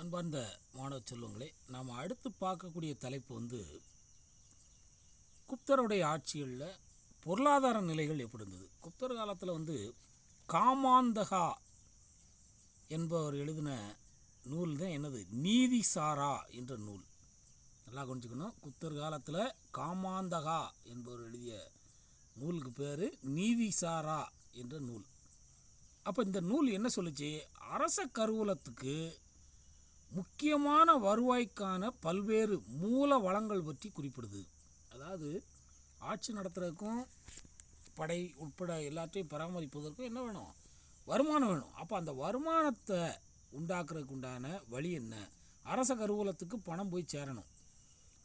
அன்பார்ந்த மாணவ செல்வங்களே நாம் அடுத்து பார்க்கக்கூடிய தலைப்பு வந்து குப்தருடைய ஆட்சிகளில் பொருளாதார நிலைகள் எப்படி இருந்தது? குப்தர் காலத்தில் வந்து காமாந்தகா என்பவர் எழுதின நூல் தான் என்னது? நீதிசாரா என்ற நூல். நல்லா கொஞ்சிக்கணும் குப்தர் காலத்தில் காமாந்தகா என்பவர் எழுதிய நூலுக்கு பேர் நீதிசாரா என்ற நூல். அப்போ இந்த நூல் என்ன சொல்லுச்சு? அரச கருவூலத்துக்கு முக்கியமான வருவாய்க்கான பல்வேறு மூல வளங்கள் பற்றி குறிப்பிடுது. அதாவது ஆட்சி நடத்துறதுக்கும் படை உட்பட எல்லாத்தையும் பராமரிப்பதற்கும் என்ன வேணும்? வருமானம் வேணும். அப்போ அந்த வருமானத்தை உண்டாக்குறதுக்கு உண்டான வழி என்ன? அரச கருவூலத்துக்கு பணம் போய் சேரணும்.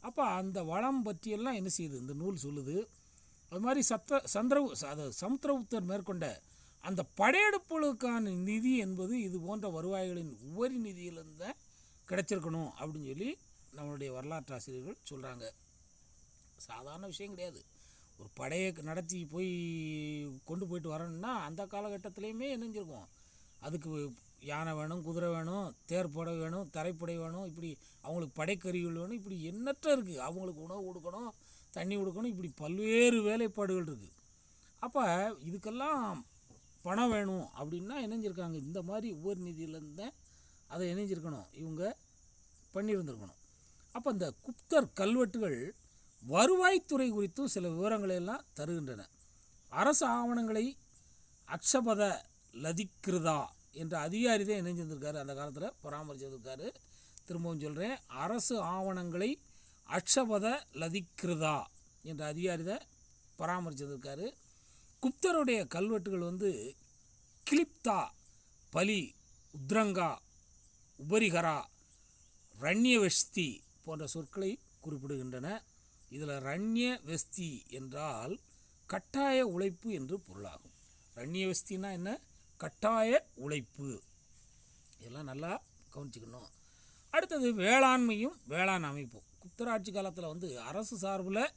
அப்போ அந்த வளம் பற்றியெல்லாம் என்ன செய்யுது? இந்த நூல் சொல்லுது. அது மாதிரி சத்த சந்திரவு அது சமுத்திரகுப்தர் மேற்கொண்ட அந்த படையெடுப்புகளுக்கான நிதி என்பது இது போன்ற வருவாய்களின் உபரி நிதியிலிருந்த கிடச்சிருக்கணும் அப்படின்னு சொல்லி நம்மளுடைய வரலாற்று ஆசிரியர்கள் சொல்கிறாங்க சாதாரண விஷயம் கிடையாது. ஒரு படையை நடத்தி போய் கொண்டு போயிட்டு வரணும்னா அந்த காலகட்டத்திலையுமே இணைஞ்சிருக்கும். அதுக்கு யானை வேணும் குதிரை வேணும் தேர்ப்படை வேணும் தரைப்படை வேணும் இப்படி அவங்களுக்கு படைக்கருவிகள் வேணும் இப்படி எண்ணற்ற இருக்குது அவங்களுக்கு உணவு கொடுக்கணும் தண்ணி கொடுக்கணும் இப்படி பல்வேறு வேலைப்பாடுகள் இருக்குது அப்போ இதுக்கெல்லாம் பணம் வேணும் அப்படின்னா இணைஞ்சிருக்காங்க. இந்த மாதிரி ஒவ்வொரு நிதியிலேருந்து தான் அதை இணைஞ்சிருக்கணும். இவங்க பண்ணியிருந்திருக்கணும் அப்போ இந்த குப்தர் கல்வெட்டுகள் வருவாய்த்துறை குறித்தும் சில விவரங்களை எல்லாம் தருகின்றன. அரசு ஆவணங்களை அக்ஷபத லதிக்கிருதா என்ற அதிகாரி தான் இணைஞ்சிருந்திருக்காரு. அந்த காலத்தில் பராமரிச்சிருக்காரு திரும்பவும் சொல்கிறேன் அரசு ஆவணங்களை அக்ஷபத லதிக்கிருதா என்ற அதிகாரி தான் பராமரிச்சிருக்காரு குப்தருடைய கல்வெட்டுகள் வந்து கிளிப்தா பலி உத்ரங்கா உபரிகரா ரண்யவெஸ்தி போன்ற சொற்களை குறிப்பிடுகின்றன. இதில் ரண்யவெஸ்தி என்றால் கட்டாய உழைப்பு என்று பொருளாகும். ரண்யவெஸ்தினா என்ன? கட்டாய உழைப்பு. இதெல்லாம் நல்லா கவனிச்சுக்கணும். அடுத்தது வேளாண்மையும் வேளாண் அமைப்பும். குப்தராட்சி காலத்தில் வந்து அரசு சார்பில்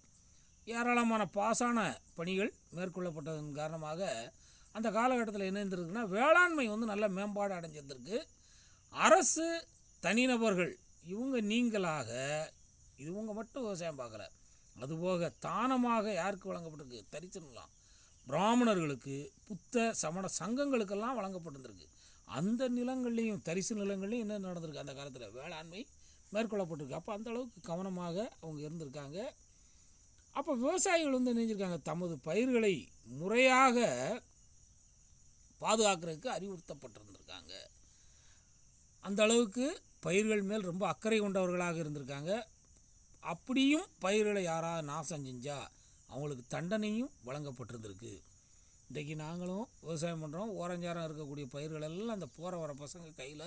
ஏராளமான பாசான பணிகள் மேற்கொள்ளப்பட்டதன் காரணமாக அந்த காலகட்டத்தில் என்ன இருந்திருக்குன்னா வேளாண்மை வந்து நல்ல மேம்பாடு அடைஞ்சிருந்திருக்கு. அரசு தனிநபர்கள் இவங்க நீங்களாக இவங்க மட்டும் விவசாயம் பார்க்கல. அதுபோக தானமாக யாருக்கு வழங்கப்பட்டிருக்கு? தரிசனம்லாம். பிராமணர்களுக்கு புத்த சமண சங்கங்களுக்கெல்லாம் வழங்கப்பட்டிருந்திருக்கு. அந்த நிலங்கள்லேயும் தரிசு நிலங்கள்லையும் என்ன நடந்திருக்கு? அந்த காலத்தில் வேளாண்மை மேற்கொள்ளப்பட்டிருக்கு. அப்போ அந்த அளவுக்கு கவனமாக அவங்க இருந்திருக்காங்க. அப்போ விவசாயிகள் வந்து நினைஞ்சிருக்காங்க தமது பயிர்களை முறையாக பாதுகாக்கிறதுக்கு அறிவுறுத்தப்பட்டிருந்திருக்காங்க. அந்த அளவுக்கு பயிர்கள் மேல் ரொம்ப அக்கறை கொண்டவர்களாக இருந்திருக்காங்க. அப்படியும் பயிர்களை யாராவது நாசம் செஞ்சால் அவங்களுக்கு தண்டனையும் வழங்கப்பட்டிருந்திருக்கு. இன்றைக்கி நாங்களும் விவசாயம் பண்ணுறோம் ஓரஞ்சாரம் இருக்கக்கூடிய பயிர்கள் எல்லாம் அந்த போகிற வர பசங்க கையில்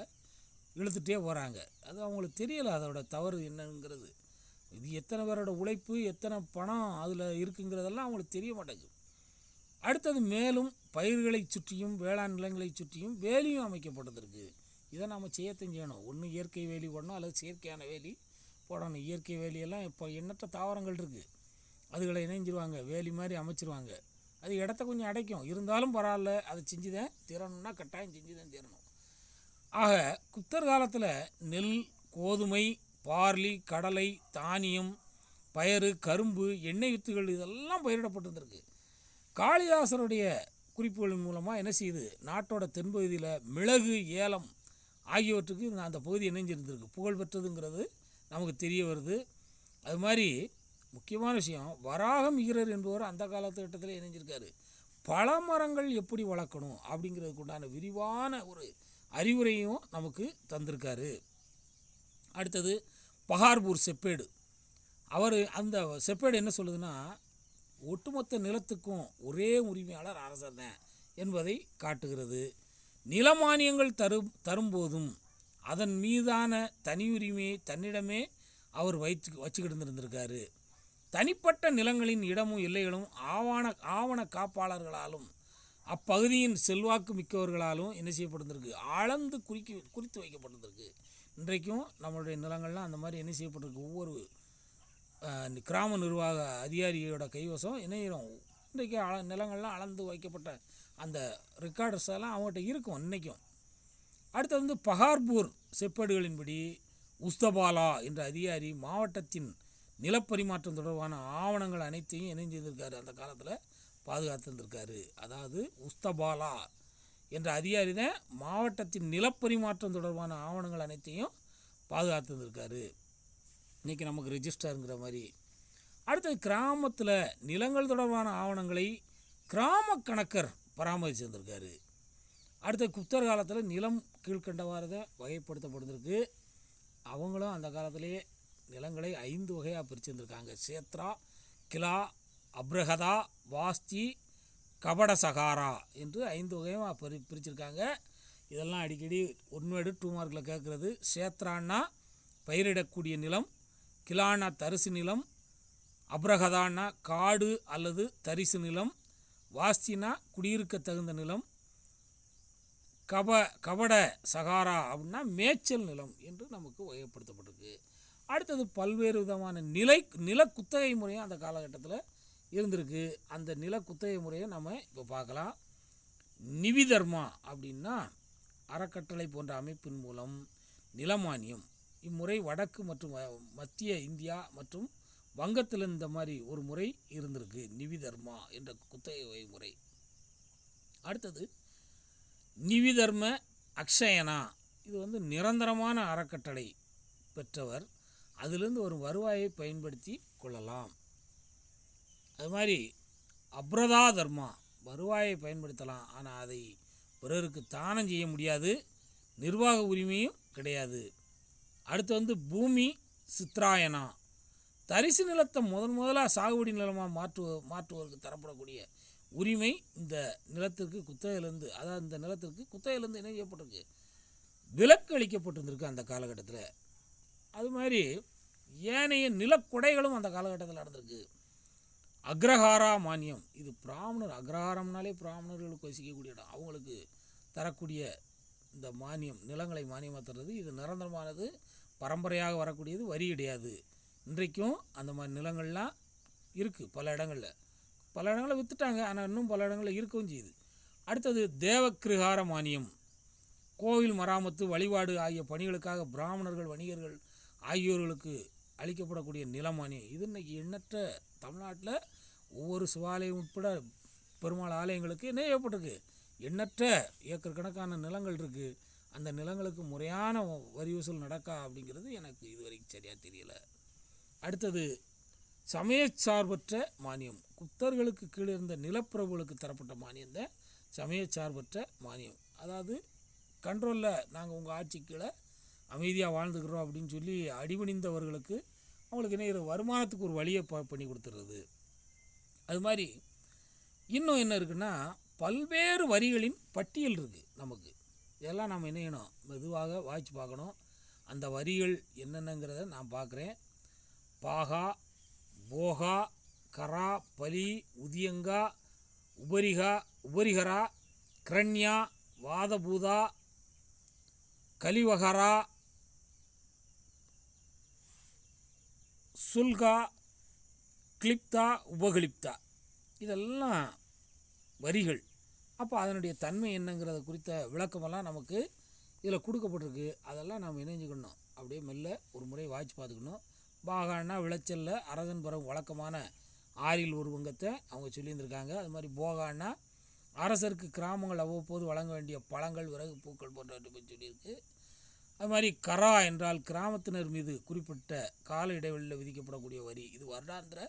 இழுத்துட்டே போகிறாங்க அது அவங்களுக்கு தெரியலை அதோட தவறு என்னங்கிறது. இது எத்தனை பேரோட உழைப்பு எத்தனை பணம் அதில் இருக்குங்கிறதெல்லாம் அவங்களுக்கு தெரிய மாட்டேங்குது. அடுத்தது மேலும் பயிர்களை சுற்றியும் வேளாண் நிலங்களை சுற்றியும் வேலியும் அமைக்கப்பட்டிருக்கு இதை நம்ம செய்யத்தான் செய்யணும். ஒன்று இயற்கை வேலி போடணும் அல்லது செயற்கையான வேலி போடணும். இயற்கை வேலியெல்லாம் இப்போ எண்ணற்ற தாவரங்கள் இருக்குது அதுகளை இணைஞ்சிருவாங்க வேலி மாதிரி அமைச்சிருவாங்க. அது இடத்த கொஞ்சம் அடைக்கும். இருந்தாலும் பரவாயில்ல அதை செஞ்சு தான் தீரணும்னா கட்டாயம் செஞ்சு தான் தீரணும் ஆக குப்தர் காலத்தில் நெல் கோதுமை பார்லி கடலை தானியம் பயறு கரும்பு எண்ணெய் வித்துகள் இதெல்லாம் பயிரிடப்பட்டிருந்திருக்கு காளிதாசருடைய குறிப்புகளின் மூலமாக என்ன செய்யுது? நாட்டோட தென்பகுதியில் மிளகு ஏலம் ஆகியவற்றுக்கு இந்த- அந்த பகுதி இணைஞ்சிருந்திருக்கு. புகழ் பெற்றதுங்கிறது நமக்கு தெரிய வருது. அது மாதிரி முக்கியமான விஷயம் வராகம் ஈரர் என்பவர் அந்த காலகட்டத்தில் இணைஞ்சிருக்காரு. பல மரங்கள் எப்படி வளர்க்கணும் அப்படிங்கிறதுக்கு உண்டான விரிவான ஒரு அறிவுரையும் நமக்கு தந்திருக்காரு. அடுத்தது பஹார்பூர் செப்பேடு. அவர் அந்த செப்பேடு என்ன சொல்லுதுன்னா ஒட்டுமொத்த நிலத்துக்கும் ஒரே உரிமையாளர் அரசர் தான் என்பதை காட்டுகிறது. நிலமானியங்கள் தரும் தரும்போதும் அதன் மீதான தனியுரிமையை தன்னிடமே அவர் வைத்து வச்சுக்கிட்டு இருந்திருக்காரு தனிப்பட்ட நிலங்களின் இடமும் எல்லைகளும் ஆவண ஆவண காப்பாளர்களாலும் அப்பகுதியின் செல்வாக்கு மிக்கவர்களாலும் என்ன செய்யப்பட்டிருக்கு அளந்து குறிக்கி குறித்து வைக்கப்பட்டிருந்திருக்கு. இன்றைக்கும் நம்மளுடைய நிலங்கள்லாம் அந்த மாதிரி என்ன செய்யப்பட்டிருக்கு? ஒவ்வொரு கிராம நிர்வாக அதிகாரியோட கைவசம் இணையிறோம் இன்றைக்கு நிலங்கள்லாம் அளந்து வைக்கப்பட்ட அந்த ரெக்கார்டர்ஸ் எல்லாம் அவங்ககிட்ட இருக்கும் இன்றைக்கும் அடுத்தது வந்து பகார்பூர் செப்பேடுகளின்படி உஸ்தபாலா என்ற அதிகாரி மாவட்டத்தின் நிலப்பரிமாற்றம் தொடர்பான ஆவணங்கள் அனைத்தையும் இணைஞ்சிருந்திருக்காரு அந்த காலத்தில் பாதுகாத்திருந்திருக்காரு அதாவது உஸ்தபாலா என்ற அதிகாரி தான் மாவட்டத்தின் நிலப்பரிமாற்றம் தொடர்பான ஆவணங்கள் அனைத்தையும் பாதுகாத்திருந்திருக்காரு இன்றைக்கி நமக்கு ரிஜிஸ்டருங்கிற மாதிரி. அடுத்தது கிராமத்தில் நிலங்கள் தொடர்பான ஆவணங்களை கிராம கணக்கர் பராமரித்து வந்திருக்காரு அடுத்த குப்தர் காலத்தில் நிலம் கீழ்கண்டவாறு தான் வகைப்படுத்தப்பட்டிருக்கு. அவங்களும் அந்த காலத்திலேயே நிலங்களை ஐந்து வகையாக பிரிச்சுருந்துருக்காங்க. சேத்ரா கிலா அப்ரஹதா வாஸ்தி கபடசகாரா என்று ஐந்து வகையாக பிரி பிரிச்சிருக்காங்க. இதெல்லாம் அடிக்கடி ஒன்வேடு டூ மார்க்கில் கேட்குறது சேத்ரான்னா பயிரிடக்கூடிய நிலம் கிலானா தரிசு நிலம் அப்ரஹதான்னா காடு அல்லது தரிசு நிலம் வாஸ்தினா குடியிருக்க தகுந்த நிலம் கப கபட சகாரா அப்படின்னா மேய்ச்சல் நிலம் என்று நமக்கு வகைப்படுத்தப்பட்டிருக்கு. அடுத்தது பல்வேறு விதமான நிலை நில குத்தகை முறையும் அந்த காலகட்டத்தில் இருந்திருக்கு. அந்த நில குத்தகை முறையை நம்ம இப்போ பார்க்கலாம். நிவிதர்மா அப்படின்னா அறக்கட்டளை போன்ற அமைப்பின் மூலம் நிலமானியம். இம்முறை வடக்கு மற்றும் மத்திய இந்தியா மற்றும் வங்கத்தில் இந்த மாதிரி ஒரு முறை இருந்திருக்கு. நிவிதர்மா என்ற குத்தகை முறை. அடுத்தது நிவிதர்ம அக்ஷயனா. இது வந்து நிரந்தரமான அறக்கட்டளை பெற்றவர். அதிலிருந்து ஒரு வருவாயை பயன்படுத்தி கொள்ளலாம். அது மாதிரி அப்ரதா தர்மா வருவாயை பயன்படுத்தலாம். ஆனால் அதை பிறருக்கு தானம் செய்ய முடியாது. நிர்வாக உரிமையும் கிடையாது. அடுத்து வந்து பூமி சித்ராயனா. தரிசு நிலத்தை முதன் முதலாக சாகுபடி நிலமாக மாற்று மாற்றுவதற்கு தரப்படக்கூடிய உரிமை இந்த நிலத்திற்கு குத்தகையிலேருந்து அதாவது இந்த நிலத்திற்கு குத்தகையிலேருந்து என்ன செய்யப்பட்டிருக்கு? விலக்கு அளிக்கப்பட்டிருந்திருக்கு அந்த காலகட்டத்தில். அது மாதிரி ஏனைய நிலக்குடைகளும் அந்த காலகட்டத்தில் நடந்திருக்கு. அக்ரஹாரா மானியம். இது பிராமணர் அக்ரஹாரம்னாலே பிராமணர்களுக்கு வசிக்கக்கூடிய இடம். அவங்களுக்கு தரக்கூடிய இந்த மானியம் நிலங்களை மானியமாக தர்றது இது நிரந்தரமானது பரம்பரையாக வரக்கூடியது வரி கிடையாது. இன்றைக்கும் அந்த மாதிரி நிலங்கள்லாம் இருக்குது பல இடங்களில். பல இடங்களில் விற்றுட்டாங்க ஆனால் இன்னும் பல இடங்களில் இருக்கவும் செய்யுது. அடுத்தது தேவக்கிருகார மானியம் கோவில் மராமத்து வழிபாடு ஆகிய பணிகளுக்காக பிராமணர்கள் வணிகர்கள் ஆகியோர்களுக்கு அளிக்கப்படக்கூடிய நிலமானியம். இது இன்றைக்கி எண்ணற்ற தமிழ்நாட்டில் ஒவ்வொரு சிவாலயம் உட்பட பெருமாள் ஆலயங்களுக்கு என்ன ஏற்பட்டிருக்கு? எண்ணற்ற ஏக்கர் கணக்கான நிலங்கள் இருக்குது அந்த நிலங்களுக்கு முறையான வரி வசூல் நடக்கா அப்படிங்கிறது எனக்கு இதுவரைக்கும் சரியாக தெரியல. அடுத்தது சமயச்சார்பற்ற மானியம். குப்தர்களுக்கு கீழே இருந்த நிலப்பிரபுகளுக்கு தரப்பட்ட மானியம் தான் சமயச்சார்பற்ற மானியம். அதாவது கண்ட்ரோலில் நாங்கள் உங்கள் ஆட்சி கீழே அமைதியாக வாழ்ந்துக்கிறோம் அப்படின்னு சொல்லி அடிபணிந்தவர்களுக்கு அவங்களுக்கு என்ன வருமானத்துக்கு ஒரு வழியை ப பண்ணி கொடுத்துருது அது மாதிரி இன்னும் என்ன இருக்குன்னா பல்வேறு வரிகளின் பட்டியல் இருக்குது நமக்கு. இதெல்லாம் நாம் என்ன செய்யணும்? மெதுவாக வாய்ச்சி பார்க்கணும். அந்த வரிகள் என்னென்னங்கிறத நான் பார்க்குறேன். பாகா போகா கரா பலி உதியங்கா உபரிகா உபரிகரா கிரண்யா வாதபூதா கலிவகரா சுல்கா கிளிப்தா உபகிளிப்தா. இதெல்லாம் வரிகள். அப்போ அதனுடைய தன்மை என்னங்கிறத குறித்த விளக்கமெல்லாம் நமக்கு இதில் கொடுக்கப்பட்டிருக்கு. அதெல்லாம் நாம் இணைஞ்சுக்கணும். அப்படியே மெல்ல ஒரு முறை வாய்ச்சி பார்த்துக்கணும். பாகான்னா விளைச்சலில் அரசன் பிறகு வழக்கமான ஆறில் ஒரு பங்கத்தை அவங்க சொல்லியிருந்திருக்காங்க. அது மாதிரி போகான்னா அரசருக்கு கிராமங்கள் அவ்வப்போது வழங்க வேண்டிய பழங்கள் விறகு பூக்கள் போன்றவற்றை பற்றி சொல்லியிருக்கு. அது மாதிரி கரா என்றால் கிராமத்தினர் மீது குறிப்பிட்ட கால இடைவெளியில் விதிக்கப்படக்கூடிய வரி. இது வருடாந்திர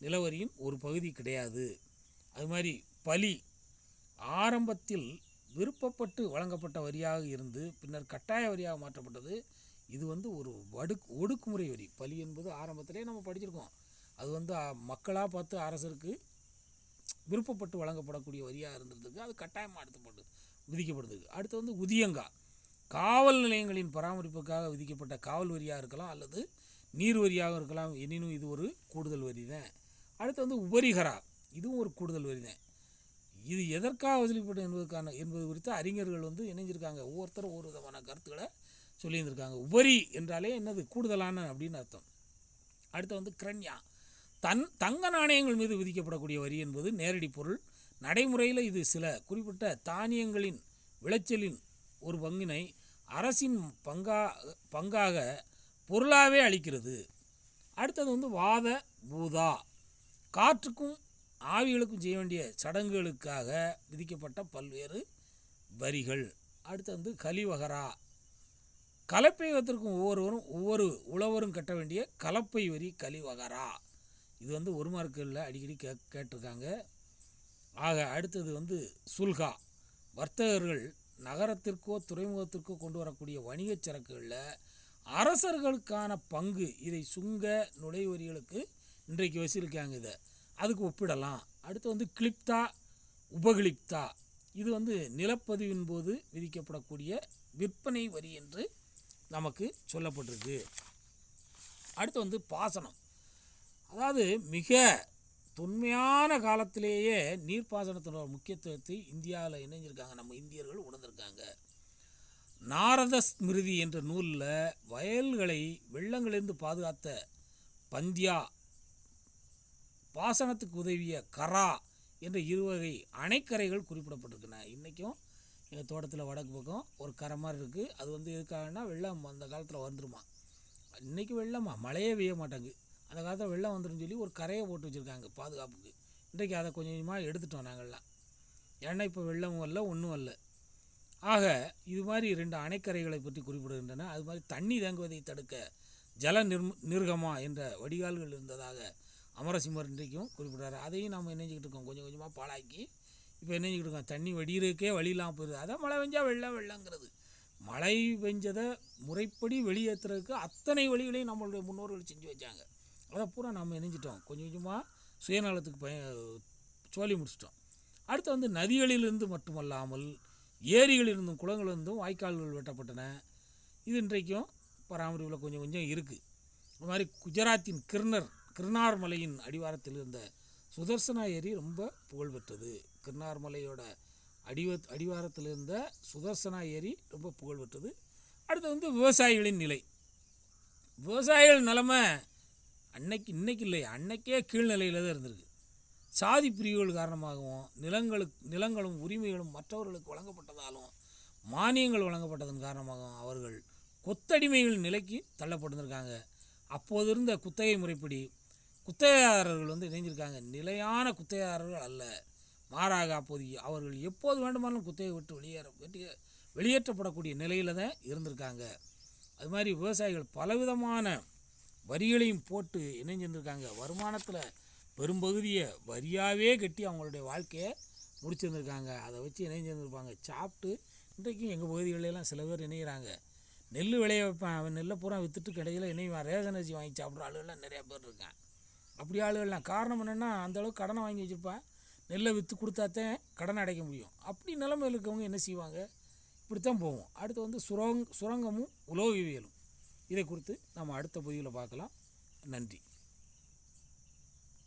நிலவரியின் ஒரு பகுதி கிடையாது. அது மாதிரி பலி ஆரம்பத்தில் விருப்பப்பட்டு வழங்கப்பட்ட வரியாக இருந்து பின்னர் கட்டாய வரியாக மாற்றப்பட்டது. இது வந்து ஒரு வடுக் ஒடுக்குமுறை வரி. பலி என்பது ஆரம்பத்திலே நம்ம படிச்சிருக்கோம். அது வந்து மக்களாக பார்த்து அரசருக்கு விருப்பப்பட்டு வழங்கப்படக்கூடிய வரியாக இருந்ததுக்கு அது கட்டாயமாக அடுத்தப்பட்டு விதிக்கப்படுது. அடுத்து வந்து உதியங்கா. காவல் நிலையங்களின் பராமரிப்புக்காக விதிக்கப்பட்ட காவல் வரியாக இருக்கலாம் அல்லது நீர் வரியாக இருக்கலாம் எனினும் இது ஒரு கூடுதல் வரி தான் அடுத்து வந்து உபரிகரா. இதுவும் ஒரு கூடுதல் வரி தான் இது எதற்காக வசூலிப்பட்டது என்பதற்கான என்பது குறித்து அறிஞர்கள் வந்து இணைஞ்சிருக்காங்க. ஒவ்வொருத்தரும் ஒரு விதமான கருத்துக்களை சொல்லியிருந்திருக்காங்க. உபரி என்றாலே என்னது? கூடுதலான அப்படின்னு அர்த்தம். அடுத்து வந்து கிரண்யா. தன் தங்க நாணயங்கள் மீது விதிக்கப்படக்கூடிய வரி என்பது நேரடி பொருள். நடைமுறையில் இது சில குறிப்பிட்ட தானியங்களின் விளைச்சலின் ஒரு பங்கினை அரசின் பங்கா பங்காக பொருளாகவே அளிக்கிறது. அடுத்தது வந்து வாத பூதா. காற்றுக்கும் ஆவிகளுக்கும் செய்ய வேண்டிய சடங்குகளுக்காக விதிக்கப்பட்ட பல்வேறு வரிகள். அடுத்து வந்து கலிவகரா. கலப்பைவத்திற்கும் ஒவ்வொருவரும் ஒவ்வொரு உழவரும் கட்ட வேண்டிய கலப்பை வரி கலிவகரா இது வந்து ஒரு மார்க்கில் அடிக்கடி கே கேட்டிருக்காங்க. ஆக அடுத்தது வந்து சுல்கா. வர்த்தகர்கள் நகரத்திற்கோ துறைமுகத்திற்கோ கொண்டு வரக்கூடிய வணிகச் சரக்குகளில் அரசர்களுக்கான பங்கு இதை சுங்க நுழைவரிகளுக்கு இன்றைக்கு வசூலிக்காங்க இதை. அதுக்கு ஒப்பிடலாம். அடுத்து வந்து கிளிப்தா உபகிளிப்தா. இது வந்து நிலப்பதிவின் போது விதிக்கப்படக்கூடிய விற்பனை வரி என்று நமக்கு சொல்லப்பட்டிருக்கு. அடுத்து வந்து பாசனம். அதாவது மிக தொன்மையான காலத்திலேயே நீர்ப்பாசனத்தினோட முக்கியத்துவத்தை இந்தியாவில் இணைஞ்சிருக்காங்க. நம்ம இந்தியர்கள் உணர்ந்திருக்காங்க. நாரத ஸ்மிருதி என்ற நூலில் வயல்களை வெள்ளங்களிலிருந்து பாதுகாத்த பந்தியா பாசனத்துக்கு உதவிய கரா என்ற இருவகை அணைக்கரைகள் குறிப்பிடப்பட்டிருக்கின்றன. இன்றைக்கும் எங்கள் தோட்டத்தில் வடக்கு பக்கம் ஒரு கரை மாதிரி இருக்குது அது வந்து எதுக்காகனா வெள்ளம் அந்த காலத்தில் வந்துருமா. இன்றைக்கி வெள்ளமா? மழையே பெய்ய மாட்டாங்க அந்த காலத்தில் வெள்ளம் வந்துடும் சொல்லி ஒரு கரையை போட்டு வச்சுருக்காங்க பாதுகாப்புக்கு. இன்றைக்கி அதை கொஞ்சம் கொஞ்சமாக எடுத்துட்டோம் நாங்கள்லாம் ஏன்னா இப்போ வெள்ளமும் வரல ஒன்றும் வரல. ஆக இது மாதிரி ரெண்டு அணைக்கரைகளை பற்றி குறிப்பிடுகின்றன. அது மாதிரி தண்ணி தேங்குவதை தடுக்க ஜல நிர்ம நிர்கமா என்ற வடிகால்கள் இருந்ததாக அமரசிம்மர் இன்றைக்கும் குறிப்பிடுறாரு. அதையும் நாம் இணைஞ்சிக்கிட்டு இருக்கோம். கொஞ்சம் கொஞ்சமாக பாழாக்கி இப்போ என்ன கொடுக்கும் தண்ணி வடிகிறதுக்கே வழி இல்லாமல் போயிடுது. அதான் மழை பெஞ்சால் வெள்ளம் வெள்ளங்கிறது. மழை பெஞ்சதை முறைப்படி வெளியேற்றுறதுக்கு அத்தனை வழிகளையும் நம்மளுடைய முன்னோர்கள் செஞ்சு வச்சாங்க. அதை பூரா நம்ம இணைஞ்சிட்டோம். கொஞ்சம் கொஞ்சமாக சுயநலத்துக்கு பய சோழி முடிச்சிட்டோம். அடுத்து வந்து நதிகளிலிருந்து மட்டுமல்லாமல் ஏரிகளிலிருந்தும் குளங்களிலிருந்தும் வாய்க்கால்கள் வெட்டப்பட்டன. இது இன்றைக்கும் பராமரிப்பில் கொஞ்சம் கொஞ்சம் இருக்குது அது மாதிரி குஜராத்தின் கிருணர் கிருணார் மலையின் அடிவாரத்தில் இருந்த சுதர்சனா ஏரி ரொம்ப புகழ்பெற்றது. கிருநார்மலையோட அடிவ அடிவாரத்தில் இருந்த சுதர்சனா ஏரி ரொம்ப புகழ்பெற்றது. அடுத்து வந்து விவசாயிகளின் நிலை. விவசாயிகள் நிலமை அன்னைக்கு இன்னைக்கு இல்லை அன்னைக்கே கீழ்நிலையில் தான் இருந்திருக்கு. சாதி பிரிவுகள் காரணமாகவும் நிலங்களுக்கு நிலங்களும் உரிமைகளும் மற்றவர்களுக்கு வழங்கப்பட்டதாலும் மானியங்கள் வழங்கப்பட்டதன் காரணமாகவும் அவர்கள் கொத்தடிமைகள் நிலைக்கு தள்ளப்பட்டிருந்திருக்காங்க. அப்போது இருந்த குத்தகை முறைப்படி குத்தகைதாரர்கள் வந்து இணைஞ்சிருக்காங்க. நிலையான குத்தகைதாரர்கள் அல்ல. மாறாக அப்போது அவர்கள் எப்போது வேண்டுமானாலும் குத்தகை விட்டு வெளியேற வெளியே வெளியேற்றப்படக்கூடிய நிலையில் தான் இருந்திருக்காங்க. அது மாதிரி விவசாயிகள் பலவிதமான வரிகளையும் போட்டு இணைஞ்சிருந்திருக்காங்க. வருமானத்தில் பெரும்பகுதியை வரியாகவே கட்டி அவங்களுடைய வாழ்க்கையை முடிச்சிருந்துருக்காங்க. அதை வச்சு இணைஞ்சிருந்துருப்பாங்க. சாப்பிட்டு இன்றைக்கும் எங்கள் பகுதிகளெல்லாம் சில பேர் இணைகிறாங்க நெல் விளைய வைப்பேன் அவன் நெல்லை பூரா விற்றுட்டு கடையில் இணைவான் ரேஷன் அரிசி வாங்கி சாப்பிட்ற ஆளுகள்லாம் நிறையா பேர் இருக்கான் அப்படி ஆளுகள்லாம் காரணம் என்னென்னா அந்தளவுக்கு கடனை வாங்கி வச்சுருப்பேன். நெல்லை விற்று கொடுத்தாத்தான் கடனை அடைக்க முடியும். அப்படி நிலைமையில் இருக்கவங்க என்ன செய்வாங்க? இப்படித்தான் போவோம் அடுத்து வந்து சுரங் சுரங்கமும் உலோகவியலும். இதை குறித்து நம்ம அடுத்த பகுதியில் பார்க்கலாம். நன்றி.